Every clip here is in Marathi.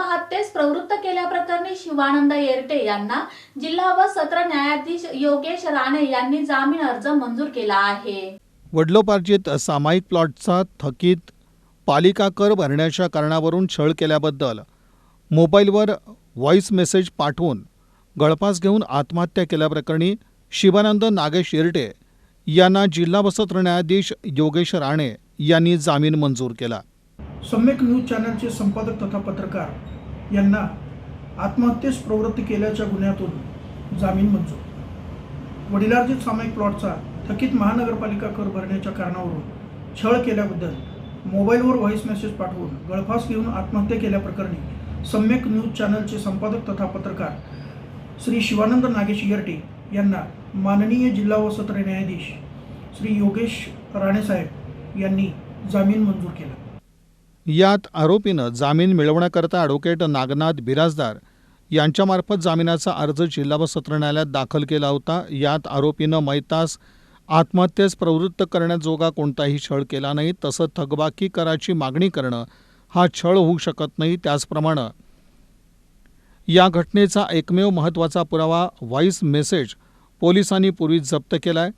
आत्महत्येस प्रवृत्त केल्याप्रकरणी शिवानंद येरटे यांना जिल्हा व सत्र न्यायाधीश योगेश राणे यांनी जामीन अर्ज मंजूर केला आहे. वडलोपार्जित सामायिक प्लॉटचा थकीत पालिका कर भरण्याच्या कारणावरून छळ केल्याबद्दल मोबाईलवर व्हॉइस मेसेज पाठवून गळफास घेऊन आत्महत्या केल्याप्रकरणी शिवानंद नागेश येरटे यांना जिल्हा व सत्र न्यायाधीश योगेश राणे यांनी जामीन मंजूर केला. सम्यक न्यूज चॅनलचे संपादक तथा पत्रकार यांना आत्महत्येस प्रवृत्त केल्याच्या गुन्ह्यातून जामीन मंजूर. वडिलार्जित सामायिक प्लॉटचा थकीत महानगरपालिका कर भरण्याच्या कारणावरून छळ केल्याबद्दल मोबाईलवर व्हॉईस मेसेज पाठवून गळफास घेऊन आत्महत्या केल्याप्रकरणी सम्यक न्यूज चॅनलचे संपादक तथा पत्रकार श्री शिवानंद नागेश येरटे यांना माननीय जिल्हा व सत्र न्यायाधीश श्री योगेश राणेसाहेब यांनी जामीन मंजूर केला. यात आरोपीनं जामीन मिळवण्याकरता ॲडव्होकेट नागनाथ बिराजदार यांच्यामार्फत जामिनाचा अर्ज जिल्हा व सत्र न्यायालयात दाखल केला होता. यात आरोपीनं मैतास आत्महत्येस प्रवृत्त करण्याजोगा कोणताही छळ केला नाही. तसं थकबाकी कराची मागणी करणं हा छळ होऊ शकत नाही. त्याचप्रमाणे या घटनेचा एकमेव महत्त्वाचा पुरावा व्हॉईस मेसेज पोलिसांनी पूर्वी जप्त केलाय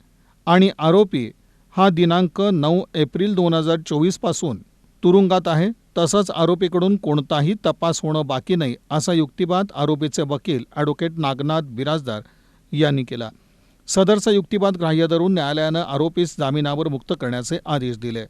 आणि आरोपी हा दिनांक नऊ एप्रिल दोन हजार चोवीसपासून तुरुंगात आहे तसंच आरोपीकडून कोणताही तपास होणं बाकी नाही असा युक्तिवाद आरोपीचे वकील ॲडव्होकेट नागनाथ बिराजदार यांनी केला. सदरचा युक्तिवाद ग्राह्य धरून न्यायालयानं आरोपीस जामिनावर मुक्त करण्याचे आदेश दिले.